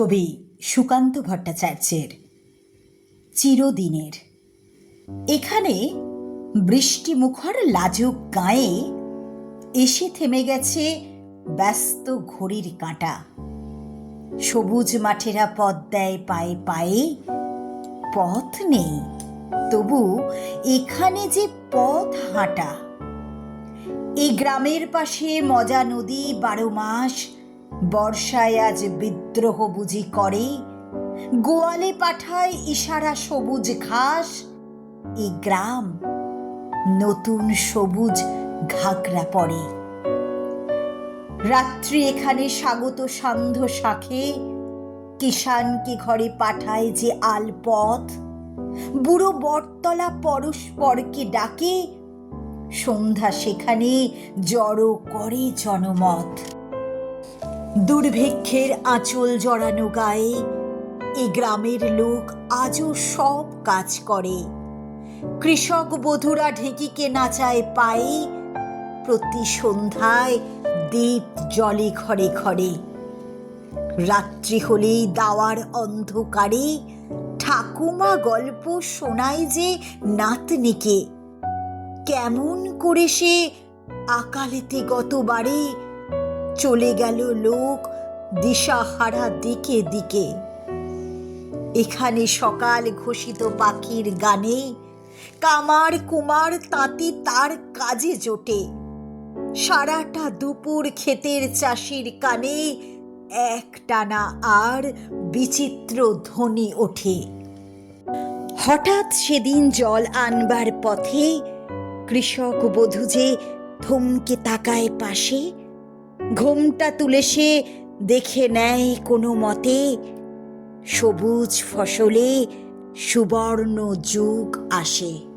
কবি সুকান্ত ভট্টাচার্যের চিরদিনের। এখানে বৃষ্টিমুখর লাজুক গায়ে এসে থেমে গেছে ব্যস্ত ঘড়ির কাঁটা। সবুজ মাঠেরা পথ দেয় পায়ে পায়ে, পথ নেই তবু এখানে যে পথ হাঁটা। এই গ্রামের পাশে মজা নদী বারো মাস বর্ষায় আজ বিদ্রোহ বুঝি করে। গোয়ালে পাঠায় ইশারা সবুজ ঘাস। এই গ্রাম নতুন সবুজ ঘাগরা পড়ে। রাত্রি এখানে স্বাগত সান্ধ্য শাখে। কিষানকে ঘরে পাঠায় যে আলপথ। বুড়ো বটতলা পরস্পরকে ডাকে। সন্ধ্যা সেখানে জড়ো করে জনমত। দুর্ভিক্ষের আঁচল জড়ানো গায়ে, এ গ্রামের লোক আজও সব কাজ করে। কৃষক বধুরা ঢেকিকে নাচায় পায়ে, প্রতি সন্ধ্যায় দীপ জলে ঘরে ঘরে। রাত্রি হলেই দাওয়ার অন্ধকারে ঠাকুমা গল্প শোনায় যে নাতনিকে। কেমন করে সে আকালেতে গতবারে চলে গেল লোক দিশাহারা দিকে দিকে। এখানে সকাল ঘোষিত পাখির গানে কামার কুমার তাঁতি তার কাজে জোটে। সারাটা দুপুর ক্ষেতের চাষির কানে একটানা আর বিচিত্র ধ্বনি ওঠে। হঠাৎ সেদিন জল আনবার পথে কৃষক বধূ যে থমকে তাকায় পাশে ঘোমটা তুলে সে দেখে নেয় কোনো মতে। সবুজ ফসলে সুবর্ণ যুগ আসে।